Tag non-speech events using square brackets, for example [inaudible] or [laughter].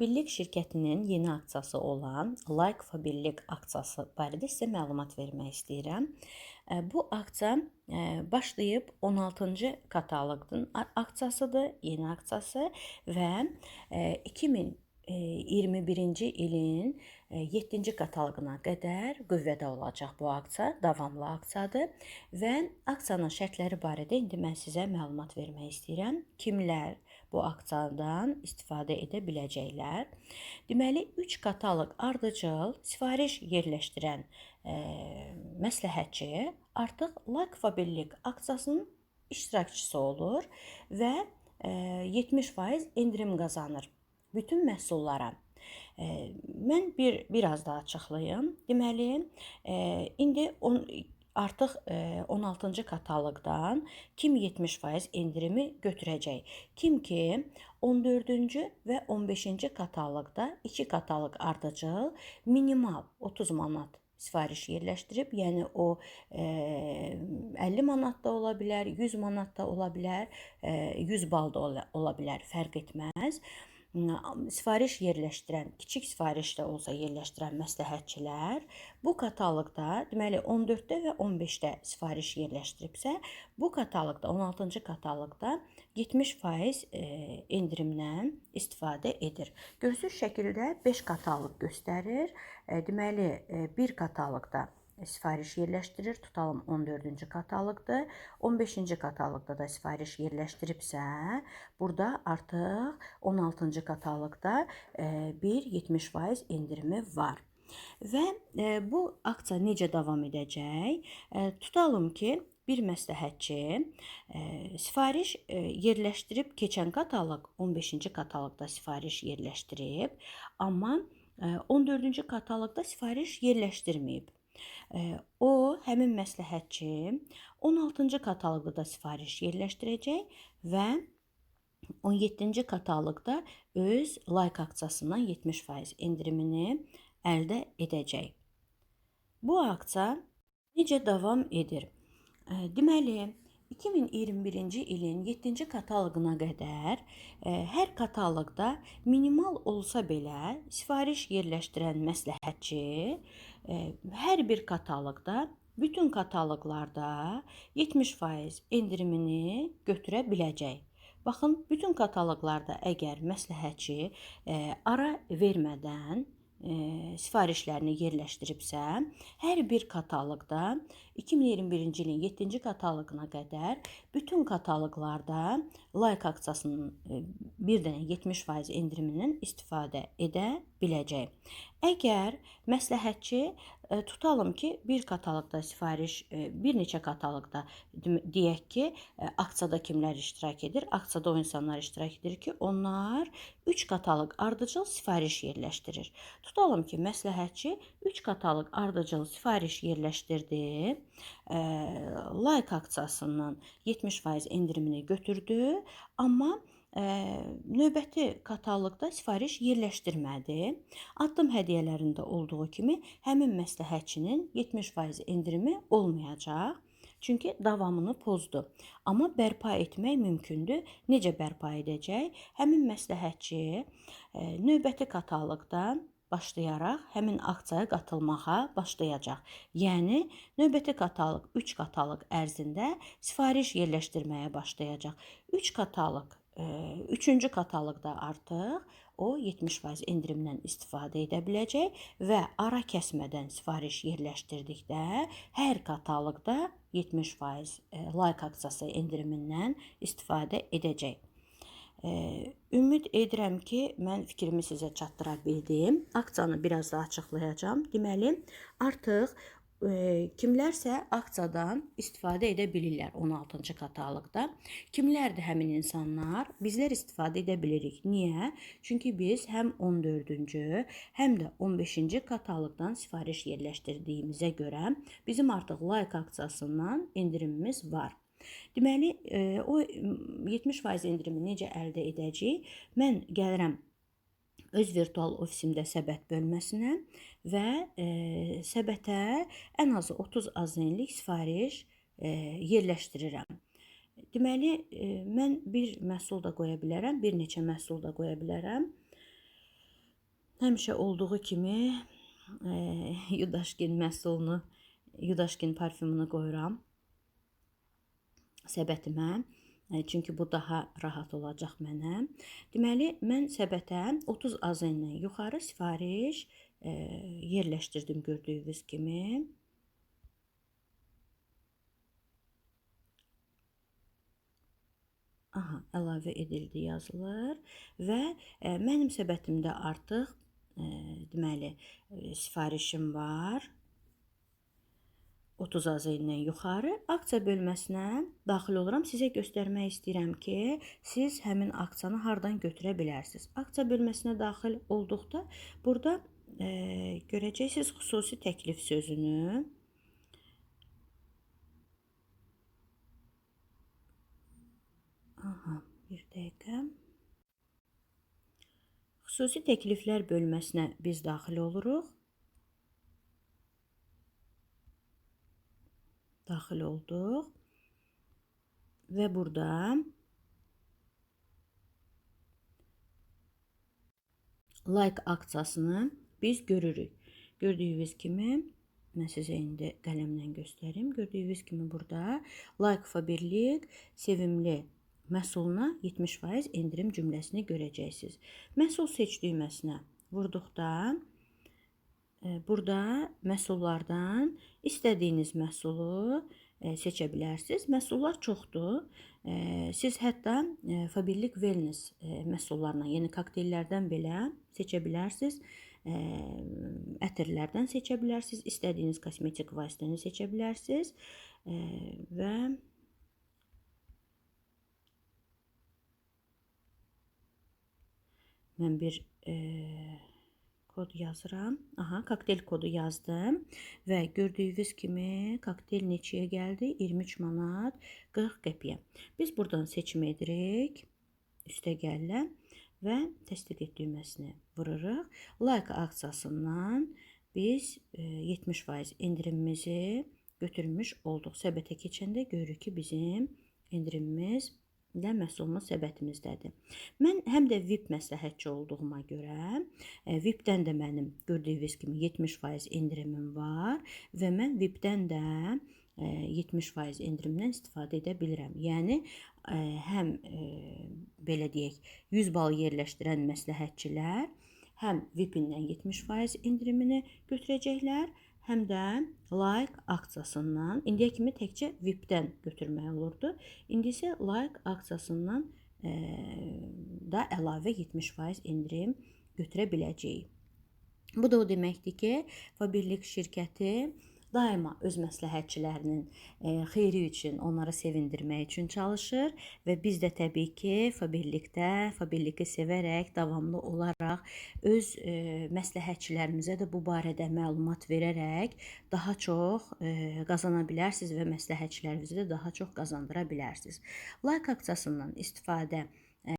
Fabillik şirkətinin yeni aksiyası olan Like Fabillik aksiyası barədə sizə məlumat vermək istəyirəm. E, Bu aksiya e, başlayıb 16-cı kataloqun aksiyasıdır, yeni aksiyası və e, 2021-ci ilin 7-ci kataloquna qədər qüvvədə olacaq bu aksiya, davamlı aksiyadır və aksiyanın şərtləri barədə indi mən sizə məlumat vermək istəyirəm. Kimlər bu aksiyadan istifadə edə biləcəklər? Deməli, 3 kataloq ardıcıl sifariş yerləşdirən e, məsləhətçi artıq Like Fabillik aksiyasının iştirakçısı olur və e, 70% endirim qazanır bütün məhsullara. E, Mən bir biraz daha açıqlayım. Deməli, e, indi on, artıq e, 16-cı kataloqdan kim 70% endirimi götürəcək? Kim ki 14-cü və 15-ci kataloqda 2 kataloq ardıcıl minimal 30 manat sifariş yerləşdirib, yəni o e, 50 manat da ola bilər, 100 manat da ola bilər, e, 100 bal da ola bilər, fərq etməz. Sifariş yerləşdirən, kiçik sifariş də olsa yerləşdirən məsləhətçilər bu kataloqda, deməli 14-də və 15-də sifariş yerləşdiribsə, bu kataloqda 16-cı kataloqda 70% e, endirimdən istifadə edir. Görsüz şəkildə 5 kataloq göstərir. E, Deməli, e, bir kataloqda sifariş yerləşdirir. Tutalım 14-cü kataloqdur. 15-ci kataloqda da sifariş yerləşdiribsə, burada artıq 16-cı kataloqda e, bir 70% endirimi var. Və e, bu aksiya necə davam edəcək? E, tutalım ki, bir məsləhətçi e, sifariş e, yerləşdirib keçən kataloq 15-ci kataloqda sifariş yerləşdirib, amma e, 14-cü kataloqda sifariş yerləşdirməyib. E, O həmin məsləhətçi 16-cı kataloqda da sifariş yerləşdirəcək və 17-ci kataloqda öz like aksiyasından 70% endirimini əldə edəcək. Bu aksiya necə davam edir? E, Deməli, 2021-ci ilin 7-ci kataloquna qədər e, hər kataloqda minimal olsa belə sifariş yerləşdirən məsləhətçi e, hər bir kataloqda bütün kataloqlarda 70% endirimini götürə biləcək. Baxın, bütün kataloqlarda əgər məsləhətçi e, ara vermədən e, sifarişlərini yerləşdiribsə, hər bir kataloqda 2021-ci ilin 7-ci kataloquna qədər bütün kataloqlarda like aksiyasının e, bir dənə 70% endirimindən istifadə edə biləcək. Əgər məsləhətçi e, tutalım ki, bir kataloqda sifariş, e, bir neçə kataloqda deyək ki, aksiyada kimlər iştirak edir? Aksiyada o insanlar iştirak edir ki, onlar 3 kataloq ardıcıl sifariş yerləşdirir. Tutalım ki, məsləhətçi 3 kataloq ardıcıl sifariş yerləşdirdi. Like aksiyasından 70% endirimini götürdü, amma e, növbəti kataloqda sifariş yerləşdirmədi. Addım hədiyyələrində olduğu kimi həmin məsləhətçinin 70% endirimi olmayacaq. Çünki davamını pozdu. Amma bərpa etmək mümkündür. Necə bərpa edəcək? Həmin məsləhətçi e, növbəti kataloqdan başlayaraq həmin aksiyaya qatılmağa başlayacaq. Yəni növbəti kataloq 3 kataloq ərzində sifariş yerləşdirməyə başlayacaq. 3 kataloq, 3-cü kataloqda artıq o 70% endirimdən istifadə edə biləcək və ara kəsmədən sifariş yerləşdirdikdə hər kataloqda 70% e, like aksiyası endirimindən istifadə edəcək. E, Ümid edirəm ki, mən fikrimi sizə çatdıra bildim. Aksiyanı biraz da açıqlayacağam. Deməli, artıq e, kimlərsə aksiyadan istifadə edə bilirlər 16-cı kataloqda. Kimlərdir həmin insanlar? Bizlər istifadə edə bilirik. Niyə? Çünki biz həm 14-cü, həm də 15-ci kataloqdan sifariş yerləşdirdiyimizə görə bizim artıq like aksiyasından endirimimiz var. Deməli, e, o 70% endirimi necə əldə edəcəyik? Mən gəlirəm öz virtual ofisimdə səbət bölməsinə və e, səbətə ən azı 30 azenlik sifariş e, yerləşdirirəm. Deməli, e, mən bir məhsul da qoya bilərəm, bir neçə məhsul da qoya bilərəm. Həmişə olduğu kimi e, [laughs] Yudaşkin məhsulunu, Yudaşkin parfümünü qoyuram səbətimə. E, Çünki bu daha rahat olacaq mənə. Deməli, mən səbətə 30 azı ilə yuxarı sifariş e, yerləşdirdim gördüyünüz kimi. Aha, əlavə edildi yazılır və e, mənim səbətimdə artıq e, deməli e, sifarişim var. 30 azı ilə yuxarı aksiya bölməsinə daxil oluram. Sizə göstərmək istəyirəm ki, siz həmin aksiyanı hardan götürə bilərsiniz. Aksiya bölməsinə daxil olduqda burada e, görəcəksiniz xüsusi təklif sözünü. Aha, bir dəqiqə. Xüsusi təkliflər bölməsinə biz daxil oluruq. Daxil olduq. Və burada like aksiyasını biz görürük. Gördüyünüz kimi mən sizə indi qələmlə göstərim. Gördüyünüz kimi burada like Faberlic sevimli məhsuluna 70% endirim cümləsini görəcəksiniz. Məhsul seç düyməsinə vurduqda burada məhsullardan istədiyiniz məhsulu e, seçə bilərsiniz. Məhsullar çoxdur. E, Siz hətta e, Faberlic Wellness məhsullarından, yəni kokteyllərdən belə seçə bilərsiniz. Ətirlərdən seçə bilərsiniz. İstədiyiniz kosmetik vasitəni seçə bilərsiniz. Və Mən bir e, kod yazıram. Aha, kokteyl kodu yazdım və gördüyünüz kimi kokteyl neçəyə gəldi? 23 manat 40 qəpiyə. Biz buradan seçim edirik. Üstə gəllə və təsdiq et düyməsini vururuq. Like aksiyasından biz e, 70% endirimimizi götürmüş olduq. Səbətə keçəndə görürük ki, bizim endirimimiz də məhsulumuz səbətimizdədir. Mən həm də VIP məsləhətçi olduğuma görə, e, VIP-dən də mənim gördüyünüz kimi 70% endirimim var və mən VIP-dən də e, 70% endirimdən istifadə edə bilirəm. Yəni e, həm e, belə deyək, 100 bal yerləşdirən məsləhətçilər həm VIP-dən 70% endirimini götürəcəklər, həm də like aksiyasından indiyə kimi təkcə VIP-dən götürmək olurdu. İndi isə like aksiyasından e, da əlavə 70% endirim götürə biləcəyik. Bu da o deməkdir ki, Faberlic şirkəti daima öz məsləhətçilərinin e, xeyri üçün, onları sevindirmək üçün çalışır və biz də təbii ki, Faberlikdə Faberliki sevərək davamlı olaraq öz e, məsləhətçilərimizə də bu barədə məlumat verərək daha çox e, qazana bilərsiniz və məsləhətçilərinizi də daha çox qazandıra bilərsiniz. Like aksiyasından istifadə